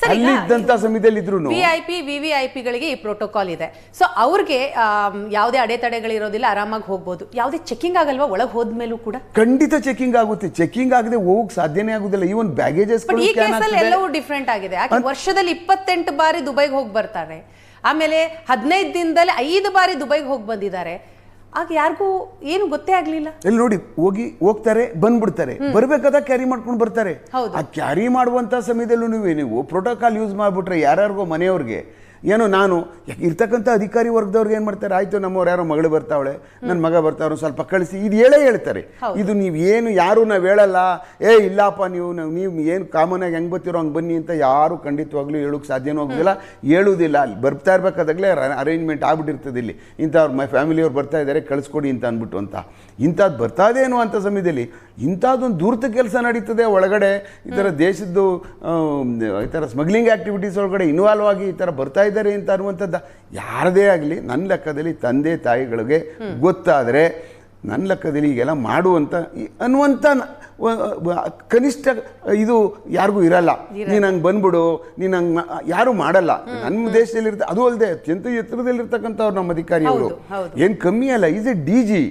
Sir, ಈಗ ಅಲ್ಲಿ ಇದ್ದಂತ ಸಮಯದಲ್ಲಿ ಇದ್ರು ವಿಐಪಿ ವಿವಿಐಪಿಗಳಿಗೆ ಈ ಪ್ರೋಟೋಕಾಲ್ ಇದೆ. ಸೊ ಅವ್ರಿಗೆ ಯಾವುದೇ ಅಡೆತಡೆಗಳಿರೋದಿಲ್ಲ ಆರಾಮಾಗಿ ಹೋಗ್ಬೋದು. ಯಾವುದೇ ಚೆಕಿಂಗ್ ಆಗಲ್ವಾ? ಒಳಗೆ ಹೋದ್ಮೇಲೂ ಕೂಡ. ಖಂಡಿತ ಚೆಕಿಂಗ್ ಆಗುತ್ತೆ. ಚೆಕಿಂಗ್ ಆಗದೆ ಹೋಗಕ್ ಸಾಧ್ಯನೇ ಆಗುದಿಲ್ಲ. ಈವನ್ ಬ್ಯಾಗೇಜಸ್ ಈ ಕೇಸಲ್ಲಿ ಎಲ್ಲವೂ ಡಿಫ್ರೆಂಟ್ ಆಗಿದೆ. ವರ್ಷದಲ್ಲಿ ಇಪ್ಪತ್ತೆಂಟು ಬಾರಿ ದುಬೈಗೆ ಹೋಗಿ ಬರ್ತಾರೆ. ಆಮೇಲೆ ಹದಿನೈದು ದಿನದಲ್ಲಿ ಐದು ಬಾರಿ ದುಬೈಗೆ ಹೋಗಿ ಬಂದಿದ್ದಾರೆ. ಆಗ ಯಾರಿಗೂ ಏನು ಗೊತ್ತೇ ಆಗ್ಲಿಲ್ಲ. ಇಲ್ಲಿ ನೋಡಿ ಹೋಗಿ ಹೋಗ್ತಾರೆ ಬಂದ್ಬಿಡ್ತಾರೆ. ಬರ್ಬೇಕಾದ ಕ್ಯಾರಿ ಮಾಡ್ಕೊಂಡು ಬರ್ತಾರೆ. ಆ ಕ್ಯಾರಿ ಮಾಡುವಂತ ಸಮಯದಲ್ಲೂ ನೀವು ನೀವು ಪ್ರೋಟೋಕಾಲ್ ಯೂಸ್ ಮಾಡ್ಬಿಟ್ರೆ ಯಾರ್ಯಾರಿಗೋ ಮನೆಯವ್ರಿಗೆ ಏನೋ ನಾನು ಇರ್ತಕ್ಕಂಥ ಅಧಿಕಾರಿ ವರ್ಗದವ್ರಿಗೆ ಏನು ಮಾಡ್ತಾರೆ? ಆಯಿತು ನಮ್ಮವ್ರು ಯಾರೋ ಮಗಳು ಬರ್ತಾವಳೆ ನನ್ನ ಮಗ ಬರ್ತಾವ್ರು ಸ್ವಲ್ಪ ಕಳಿಸಿ ಇದು ಹೇಳೇ ಹೇಳ್ತಾರೆ. ಇದು ನೀವು ಏನು ಯಾರು ನಾವು ಹೇಳಲ್ಲ. ಏ ಇಲ್ಲಪ್ಪ ನೀವು ನಾವು ನೀವು ಏನು ಕಾಮನಾಗಿ ಆಗಿ ಹೆಂಗೆ ಬರ್ತಿರೋ ಹಂಗೆ ಬನ್ನಿ ಅಂತ ಯಾರು ಖಂಡಿತವಾಗ್ಲೂ ಹೇಳೋಕೆ ಸಾಧ್ಯನೂ ಆಗೋದಿಲ್ಲ ಹೇಳುವುದಿಲ್ಲ. ಅಲ್ಲಿ ಬರ್ತಾ ಇರ್ಬೇಕಾದಾಗಲೇ ಅರೇಂಜ್ಮೆಂಟ್ ಆಗ್ಬಿಟ್ಟಿರ್ತದೆ ಇಲ್ಲಿ. ಇಂಥವ್ರು ಮೈ ಫ್ಯಾಮಿಲಿಯವ್ರು ಬರ್ತಾ ಇದ್ದಾರೆ ಕಳಿಸ್ಕೊಡಿ ಅಂತ ಅಂದ್ಬಿಟ್ಟು ಅಂತ. ಇಂಥದ್ದು ಬರ್ತಾ ಇದೆ ಅನ್ನೋ ಅಂಥ ಸಮಯದಲ್ಲಿ ಇಂಥದ್ದೊಂದು ದೂರ್ತ ಕೆಲಸ ನಡೀತದೆ ಒಳಗಡೆ. ಈ ಥರ ದೇಶದ್ದು ಈ ಥರ ಸ್ಮಗ್ಲಿಂಗ್ ಆ್ಯಕ್ಟಿವಿಟೀಸ್ ಒಳಗಡೆ ಇನ್ವಾಲ್ವ್ ಆಗಿ ಈ ಥರ ಬರ್ತಾ ಇದ್ದಾರೆ ಅಂತ ಅನ್ನುವಂಥದ್ದು. ಯಾರದೇ ಆಗಲಿ ನನ್ನ ಲೆಕ್ಕದಲ್ಲಿ ತಂದೆ ತಾಯಿಗಳಿಗೆ ಗೊತ್ತಾದರೆ ನನ್ನ ಲೆಕ್ಕದಲ್ಲಿ ಈಗೆಲ್ಲ ಮಾಡುವಂಥ ಅನ್ನುವಂಥ ಕನಿಷ್ಠ ಇದು ಯಾರಿಗೂ ಇರಲ್ಲ. ನೀನು ಹಂಗೆ ಬಂದ್ಬಿಡು ನೀನು ಹಂಗೆ ಯಾರು ಮಾಡಲ್ಲ. ನಮ್ಮ ದೇಶದಲ್ಲಿ ಇರ್ತ ಅದು ಅಲ್ಲದೆ ಅತ್ಯಂತ ಎತ್ತರದಲ್ಲಿರ್ತಕ್ಕಂಥವ್ರು ನಮ್ಮ ಅಧಿಕಾರಿಯವರು. ಏನು ಕಮ್ಮಿ ಅಲ್ಲ ಈಸ್ ಎ ಡಿ ಜಿ.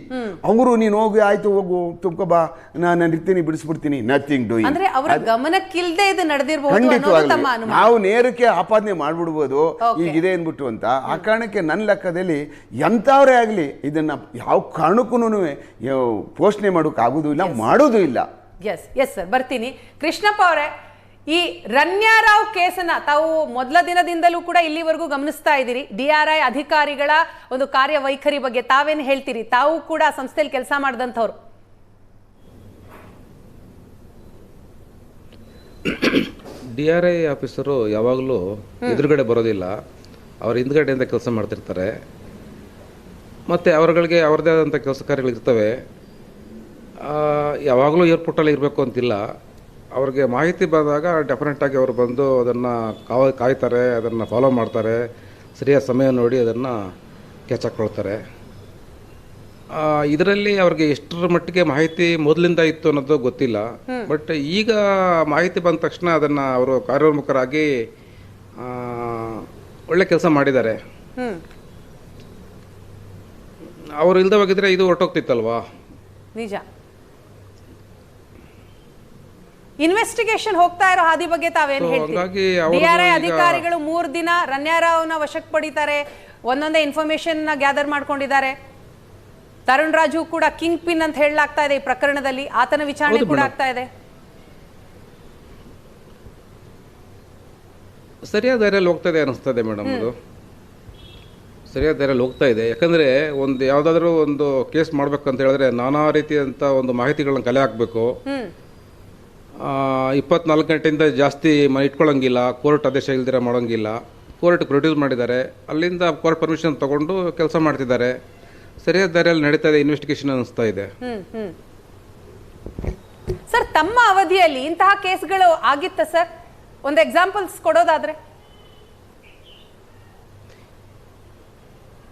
ಅವರು ನೀನು ಹೋಗಿ ಆಯ್ತು ಹೋಗು ತುಂಬ ಬಾ ನಾನು ಇರ್ತೀನಿ ಬಿಡಿಸ್ಬಿಡ್ತೀನಿ ನಥಿಂಗ್ ಡೂಯಿಂಗ್ ಅಂದ್ರೆ ಅವರ ಗಮನಕ್ಕಿಲ್ಲದೆ ಇದು ನಡೆದಿರಬಹುದು ನಾವು ನೇರಕ್ಕೆ ಆಪಾದನೆ ಮಾಡ್ಬಿಡ್ಬೋದು ಈಗ ಇದೆ ಅಂದ್ಬಿಟ್ಟು ಅಂತ. ಆ ಕಾರಣಕ್ಕೆ ನನ್ನ ಲೆಕ್ಕದಲ್ಲಿ ಎಂಥವ್ರೇ ಆಗಲಿ ಇದನ್ನ ಯಾವ ಕಾರಣಕ್ಕೂ ಪೋಷಣೆ ಮಾಡೋಕೆ ಆಗೋದು ಇಲ್ಲ ಮಾಡೋದು ಇಲ್ಲ. ಎಸ್ ಎಸ್ ಸರ್ ಬರ್ತೀನಿ. ಕೃಷ್ಣಪ್ಪ ಅವರೇ ಈ ರನ್ಯಾರಾವ್ ಕೇಸನ್ನ ತಾವು ಮೊದಲ ದಿನದಿಂದಲೂ ಕೂಡ ಇಲ್ಲಿವರೆಗೂ ಗಮನಿಸ್ತಾ ಇದ್ದೀರಿ. ಡಿ ಆರ್ ಐ ಅಧಿಕಾರಿಗಳ ಒಂದು ಕಾರ್ಯವೈಖರಿ ಬಗ್ಗೆ ತಾವೇನು ಹೇಳ್ತೀರಿ? ತಾವು ಕೂಡ ಸಂಸ್ಥೆಯಲ್ಲಿ ಕೆಲಸ ಮಾಡಿದಂಥವ್ರು. ಡಿ ಆರ್ ಐ ಆಫೀಸರು ಯಾವಾಗಲೂ ಎದುರುಗಡೆ ಬರೋದಿಲ್ಲ. ಅವ್ರ ಹಿಂದ್ಗಡೆಯಿಂದ ಕೆಲಸ ಮಾಡ್ತಿರ್ತಾರೆ. ಮತ್ತು ಅವರುಗಳಿಗೆ ಅವ್ರದ್ದೇ ಆದಂಥ ಕೆಲಸ ಕಾರ್ಯಗಳಿರ್ತವೆ ಯಾವಾಗಲೂ ಏರ್ಪೋರ್ಟಲ್ಲಿ ಇರಬೇಕು ಅಂತಿಲ್ಲ. ಅವ್ರಿಗೆ ಮಾಹಿತಿ ಬಂದಾಗ ಡೆಫಿನೆಟ್ಟಾಗಿ ಅವರು ಬಂದು ಅದನ್ನು ಕಾವ ಕಾಯ್ತಾರೆ ಅದನ್ನು ಫಾಲೋ ಮಾಡ್ತಾರೆ. ಸರಿಯಾದ ಸಮಯ ನೋಡಿ ಅದನ್ನು ಕ್ಯಾಚ್ ಹಾಕ್ಕೊಳ್ತಾರೆ ಇದರಲ್ಲಿ ಅವ್ರಿಗೆ ಎಷ್ಟರ ಮಟ್ಟಿಗೆ ಮಾಹಿತಿ ಮೊದಲಿಂದ ಇತ್ತು ಅನ್ನೋದು ಗೊತ್ತಿಲ್ಲ. ಬಟ್ ಈಗ ಮಾಹಿತಿ ಬಂದ ತಕ್ಷಣ ಅದನ್ನು ಅವರು ಕಾರ್ಯೋನ್ಮುಖರಾಗಿ ಒಳ್ಳೆ ಕೆಲಸ ಮಾಡಿದ್ದಾರೆ. ಅವರು ಇಲ್ದ ಹೋಗಿದ್ರೆ ಇದು ಹೊರಟೋಗ್ತಿತ್ತಲ್ವಾ? ನಿಜ. ಇನ್ವೆಸ್ಟಿಗೇಷನ್ ಹೋಗ್ತಾ ಇರೋ ಹಾದಿ ಬಗ್ಗೆ ತಾವೇನು ಹೇಳ್ತೀವಿ ಹೇಳ್ತೀರಿ? ಹಂಗಾಗಿ ಡಿಆರ್ಐ ಅಧಿಕಾರಿಗಳು ಮೂರು ದಿನ ರನ್ಯಾರಾವ್ನ ವಶಕ್ಕೆ ಪಡಿತಾರೆ ಒಂದೊಂದೇ ಇನ್ಫಾರ್ಮೇಶನ್ನ ಗ್ಯಾದರ್ ಮಾಡ್ಕೊಂಡಿದ್ದಾರೆ. ತರುಣ್ ರಾಜು ಕೂಡ ಕಿಂಗ್ ಪಿನ್ ಅಂತ ಹೇಳಲಾಗ್ತಾ ಇದೆ ಈ ಪ್ರಕರಣದಲ್ಲಿ ಆತನ ವಿಚಾರಣೆ ಕೂಡ ಆಗ್ತಾ ಇದೆ. ಸರಿಯಾದ ಹೋಗ್ತದೆ ಹೋಗ್ತಾ ಇದೆ ಅನಿಸ್ತದೆ ಮೇಡಮ್ ಅದು ಸರಿಯಾದ ದಾರಿಯಲ್ಲಿ ಹೋಗ್ತಾ ಇದೆ. ಯಾಕಂದರೆ ಒಂದು ಯಾವುದಾದ್ರೂ ಒಂದು ಕೇಸ್ ಮಾಡ್ಬೇಕಂತ ಹೇಳಿದ್ರೆ ನಾನಾ ರೀತಿಯಂಥ ಒಂದು ಮಾಹಿತಿಗಳನ್ನ ಕಲೆ ಹಾಕಬೇಕು. ಇಪ್ಪತ್ನಾಲ್ಕು ಗಂಟೆಯಿಂದ ಜಾಸ್ತಿ ಇಟ್ಕೊಳ್ಳೋಂಗಿಲ್ಲ ಕೋರ್ಟ್ ಆದೇಶ ಇಲ್ದಿರ ಮಾಡೋಂಗಿಲ್ಲ. ಕೋರ್ಟ್ ಪ್ರೊಡ್ಯೂಸ್ ಮಾಡಿದ್ದಾರೆ. ಅಲ್ಲಿಂದ ಕೋರ್ಟ್ ಪರ್ಮಿಷನ್ ತಗೊಂಡು ಕೆಲಸ ಮಾಡ್ತಿದ್ದಾರೆ. ಸರಿಯಾದ ದಾರಿಯಲ್ಲಿ ನಡೀತಾ ಇದೆ ಇನ್ವೆಸ್ಟಿಗೇಷನ್ ಅನಿಸ್ತಾ ಇದೆ. ಸರ್ ತಮ್ಮ ಅವಧಿಯಲ್ಲಿ ಇಂತಹ ಕೇಸ್ಗಳು ಆಗಿತ್ತ ಸರ್? ಒಂದು ಎಕ್ಸಾಂಪಲ್ಸ್ ಕೊಡೋದಾದ್ರೆ?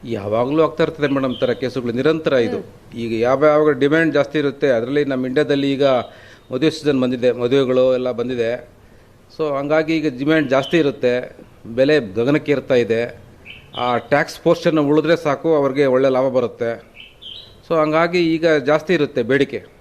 ಯಾವಾಗಲೂ ಆಗ್ತಾ ಇರ್ತದೆ ಮೇಡಮ್ ಥರ ಕೇಸುಗಳು. ನಿರಂತರ ಇದು. ಈಗ ಯಾವ ಯಾವಾಗ ಡಿಮ್ಯಾಂಡ್ ಜಾಸ್ತಿ ಇರುತ್ತೆ, ಅದರಲ್ಲಿ ನಮ್ಮ ಇಂಡ್ಯಾದಲ್ಲಿ ಈಗ ಮದುವೆ ಸೀಸನ್ ಬಂದಿದೆ, ಮದುವೆಗಳು ಎಲ್ಲ ಬಂದಿದೆ. ಸೊ ಹಂಗಾಗಿ ಈಗ ಡಿಮ್ಯಾಂಡ್ ಜಾಸ್ತಿ ಇರುತ್ತೆ, ಬೆಲೆ ಗಗನಕ್ಕೆ ಇರ್ತಾ ಇದೆ. ಆ ಟ್ಯಾಕ್ಸ್ ಪೋರ್ಷನ್ ಉಳಿದ್ರೆ ಸಾಕು, ಅವ್ರಿಗೆ ಒಳ್ಳೆ ಲಾಭ ಬರುತ್ತೆ. ಸೊ ಹಂಗಾಗಿ ಈಗ ಜಾಸ್ತಿ ಇರುತ್ತೆ ಬೇಡಿಕೆ.